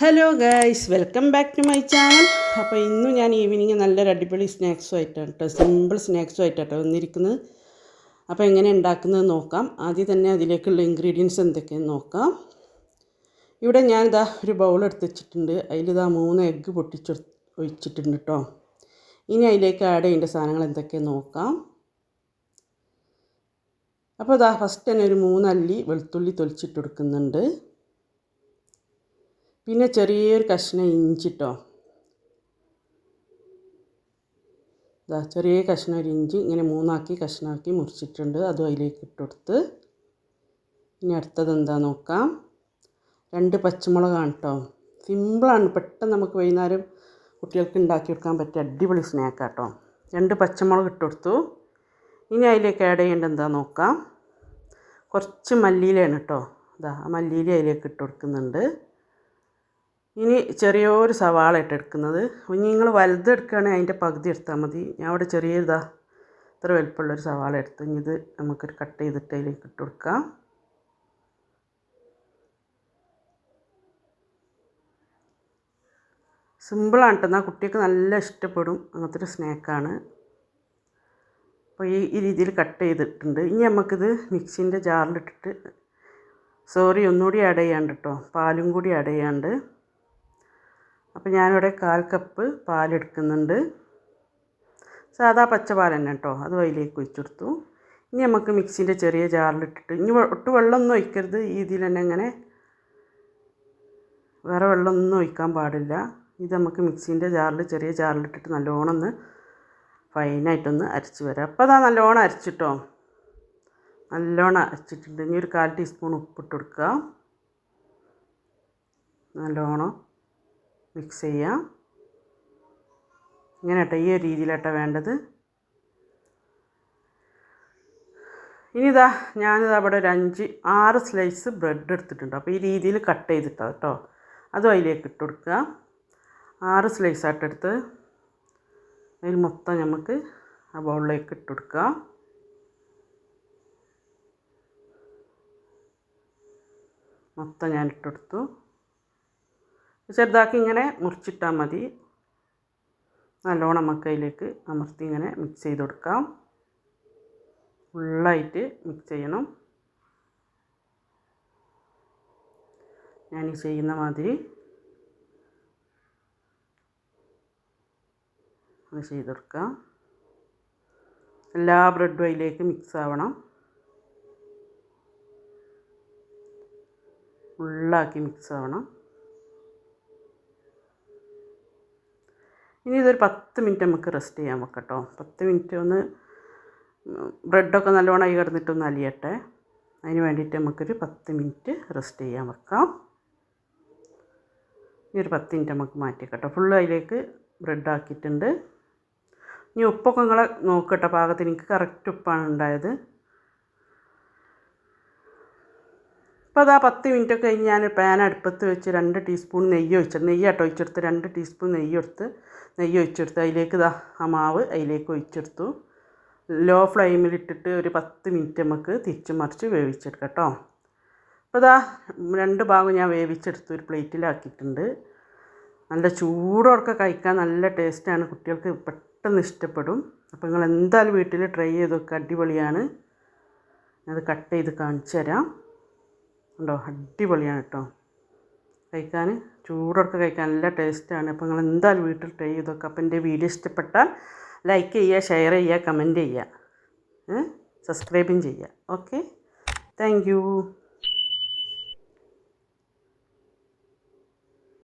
Hello guys welcome back to my channel അപ്പോൾ ഇന്നും ഞാൻ ഈവനിങ് നല്ലൊരു അടിപൊളി സ്നാക്സും ആയിട്ടാണ് കേട്ടോ സിമ്പിൾ സ്നാക്സും ആയിട്ടാണ് വന്നിരിക്കുന്നത്. അപ്പോൾ എങ്ങനെ ഉണ്ടാക്കുന്നത് നോക്കാം. ആദ്യം തന്നെ അതിലേക്കുള്ള ഇൻഗ്രീഡിയൻസ് എന്തൊക്കെയെന്ന് നോക്കാം. ഇവിടെ ഞാൻ ഇതാ ഒരു ബൗൾ എടുത്ത് വെച്ചിട്ടുണ്ട്. അതിലിതാ മൂന്ന് എഗ്ഗ് പൊട്ടിച്ച് ഒഴിച്ചിട്ടുണ്ട് കേട്ടോ ഇനി അതിലേക്ക് ആഡ് ചെയ്യേണ്ട സാധനങ്ങൾ എന്തൊക്കെയെന്ന് നോക്കാം. അപ്പോൾ ഇതാ ഫസ്റ്റ് തന്നെ ഒരു മൂന്നല്ലി വെളുത്തുള്ളി തൊലിച്ചിട്ട് കൊടുക്കുന്നുണ്ട്. പിന്നെ ചെറിയൊരു കഷ്ണം ഇഞ്ചിട്ടോ. ഇതാ ചെറിയ കഷ്ണം ഒരു ഇഞ്ചി ഇങ്ങനെ മൂന്നാക്കി കഷ്ണമാക്കി മുറിച്ചിട്ടുണ്ട്. അതും അതിലേക്ക് ഇട്ടുകൊടുത്ത് ഇനി അടുത്തത് എന്താ നോക്കാം. രണ്ട് പച്ചമുളകാണ് കേട്ടോ സിമ്പിളാണ് പെട്ടെന്ന് നമുക്ക് വൈകുന്നേരം കുട്ടികൾക്ക് ഉണ്ടാക്കി കൊടുക്കാൻ പറ്റിയ അടിപൊളി സ്നാക്കാണ് കേട്ടോ രണ്ട് പച്ചമുളക് ഇട്ടുകൊടുത്തു ഇനി അതിലേക്ക് ആഡ് ചെയ്യേണ്ട എന്താ നോക്കാം. കുറച്ച് മല്ലിയിലയാണ് കേട്ടോ ഇതാ ആ മല്ലിയില അതിലേക്ക് ഇട്ട് കൊടുക്കുന്നുണ്ട്. ഇനി ചെറിയൊരു സവാള ഇട്ടെടുക്കുന്നത് ഇനി നിങ്ങൾ വലുത് എടുക്കുകയാണെങ്കിൽ അതിന്റെ പകുതി എടുത്താൽ മതി. ഞാൻ അവിടെ ചെറിയതാ ഇത്ര വലുപ്പമുള്ളൊരു സവാള എടുത്ത്. ഇനി ഇത് നമുക്കൊരു കട്ട് ചെയ്തിട്ട് അതിലേക്ക് ഇട്ട് കൊടുക്കാം. സിമ്പിളാണ് കേട്ടോ. എന്നാൽ കുട്ടികൾക്ക് നല്ല ഇഷ്ടപ്പെടും. അങ്ങനത്തെ ഒരു സ്നാക്കാണ് അപ്പോൾ ഈ ഈ രീതിയിൽ കട്ട് ചെയ്തിട്ടുണ്ട്. ഇനി നമുക്കിത് മിക്സിന്റെ ജാറിലിട്ടിട്ട് സോറി ഒന്നുകൂടി ആഡ് ചെയ്യാണ്ട് കേട്ടോ. പാലും കൂടി ആഡ് ചെയ്യാണ്ട് അപ്പോൾ ഞാനിവിടെ കാൽ കപ്പ് പാലെടുക്കുന്നുണ്ട്. സാധാ പച്ചപാൽ തന്നെ കേട്ടോ അത് അതിലേക്ക് ഒഴിച്ചെടുത്തു ഇനി നമുക്ക് മിക്സിന്റെ ചെറിയ ജാറിലിട്ടിട്ട് ഇനി ഒട്ട് വെള്ളമൊന്നും ഒഴിക്കരുത്. ഈ ഇതിൽ തന്നെ ഇങ്ങനെ വേറെ വെള്ളമൊന്നും ഒഴിക്കാൻ പാടില്ല. ഇത് നമുക്ക് മിക്സിന്റെ ജാറിൽ ചെറിയ ജാറിലിട്ടിട്ട് നല്ലോണം ഒന്ന് ഫൈനായിട്ടൊന്ന് അരച്ച് വരാം. അപ്പോൾ അതാ നല്ലോണം അരച്ചിട്ടോ. നല്ലോണം അരച്ചിട്ടുണ്ട്. ഇനി ഒരു കാൽ ടീസ്പൂൺ ഉപ്പിട്ട് കൊടുക്കുക നല്ലോണം മിക്സ് ചെയ്യാം. ഇങ്ങനെ കേട്ടോ ഈ ഒരു രീതിയിലാട്ടോ വേണ്ടത്. ഇനി ഇതാ ഞാനിത് അവിടെ ഒരു അഞ്ച് ആറ് സ്ലൈസ് ബ്രെഡ് എടുത്തിട്ടുണ്ട്. അപ്പോൾ ഈ രീതിയിൽ കട്ട് ചെയ്തിട്ടാണ് കേട്ടോ. അതും അതിലേക്ക് ഇട്ട് കൊടുക്കുക. ആറ് സ്ലൈസ് ആയിട്ടെടുത്ത് അതിൽ മൊത്തം നമുക്ക് ആ ബൗളിലേക്ക് ഇട്ട് കൊടുക്കുക. മൊത്തം ഞാൻ ഇട്ടെടുത്തു ചെറുതാക്കി ഇങ്ങനെ മുറിച്ചിട്ടാൽ മതി. നല്ലോണം നമുക്ക് അതിലേക്ക് അമർത്തി ഇങ്ങനെ മിക്സ് ചെയ്ത് കൊടുക്കാം. ഫുള്ളായിട്ട് മിക്സ് ചെയ്യണം. ഞാൻ ഈ ചെയ്യുന്ന മാതിരി അത് ചെയ്ത് കൊടുക്കാം. എല്ലാ ബ്രെഡും അതിലേക്ക് മിക്സ് ആവണം. ഫുള്ളാക്കി മിക്സ് ആവണം. ഇനി ഇതൊരു പത്ത് മിനിറ്റ് നമുക്ക് റെസ്റ്റ് ചെയ്യാൻ വെക്കട്ടോ. പത്ത് മിനിറ്റ് ഒന്ന് ബ്രെഡൊക്കെ നല്ലോണം ആയി കിടന്നിട്ടൊന്ന് അലിയട്ടെ. അതിന് വേണ്ടിയിട്ട് നമുക്കൊരു പത്ത് മിനിറ്റ് റെസ്റ്റ് ചെയ്യാൻ വെക്കാം. ഇനി ഒരു പത്ത് മിനിറ്റ് നമുക്ക് മാറ്റിക്കട്ടോ. ഫുള്ള് അതിലേക്ക് ബ്രെഡ് ആക്കിയിട്ടുണ്ട്. ഇനി ഉപ്പൊക്കെ നിങ്ങളെ നോക്കട്ടെ. പാകത്തിന് എനിക്ക് കറക്റ്റ് ഉപ്പാണ് ഉണ്ടായത്. അപ്പോൾ അതാ പത്ത് മിനിറ്റ് ഒക്കെ കഴിഞ്ഞ് ഞാൻ പാൻ അടുപ്പത്ത് വെച്ച് രണ്ട് ടീസ്പൂൺ നെയ്യ് ഒഴിച്ചെടുത്ത് നെയ്യ് ആട്ടോ ഒഴിച്ചെടുത്ത് രണ്ട് ടീസ്പൂൺ നെയ്യ് എടുത്ത് നെയ്യ് ഒഴിച്ചെടുത്ത് അതിലേക്ക് ഇതാ ആ മാവ് അതിലേക്ക് ഒഴിച്ചെടുത്തു. ലോ ഫ്ലെയിമിലിട്ടിട്ട് ഒരു പത്ത് മിനിറ്റ് നമുക്ക് തിരിച്ച് മറിച്ച് വേവിച്ചെടുക്കാം കേട്ടോ. അപ്പോൾ ഇതാ രണ്ട് ഭാഗം ഞാൻ വേവിച്ചെടുത്ത് ഒരു പ്ലേറ്റിലാക്കിയിട്ടുണ്ട്. നല്ല ചൂടോടൊക്കെ കഴിക്കാൻ നല്ല ടേസ്റ്റാണ് കുട്ടികൾക്ക് പെട്ടെന്ന് ഇഷ്ടപ്പെടും. അപ്പോൾ നിങ്ങൾ എന്തായാലും വീട്ടിൽ ട്രൈ ചെയ്ത് നോക്കുക അടിപൊളിയാണ്. അത് കട്ട് ചെയ്ത് കാണിച്ചു തരാം. ഉണ്ടോ അടിപൊളിയാണ് കേട്ടോ. കഴിക്കാൻ ചൂടൊക്കെ കഴിക്കാൻ നല്ല ടേസ്റ്റാണ്. അപ്പോൾ നിങ്ങൾ എന്തായാലും വീട്ടിൽ ട്രൈ ചെയ്ത് നോക്കുക അപ്പോൾ എന്റെ വീഡിയോ ഇഷ്ടപ്പെട്ടാൽ ലൈക്ക് ചെയ്യുക ഷെയർ ചെയ്യുക കമന്റ് ചെയ്യുക. സബ്സ്ക്രൈബും ചെയ്യുക. ഓക്കെ? താങ്ക്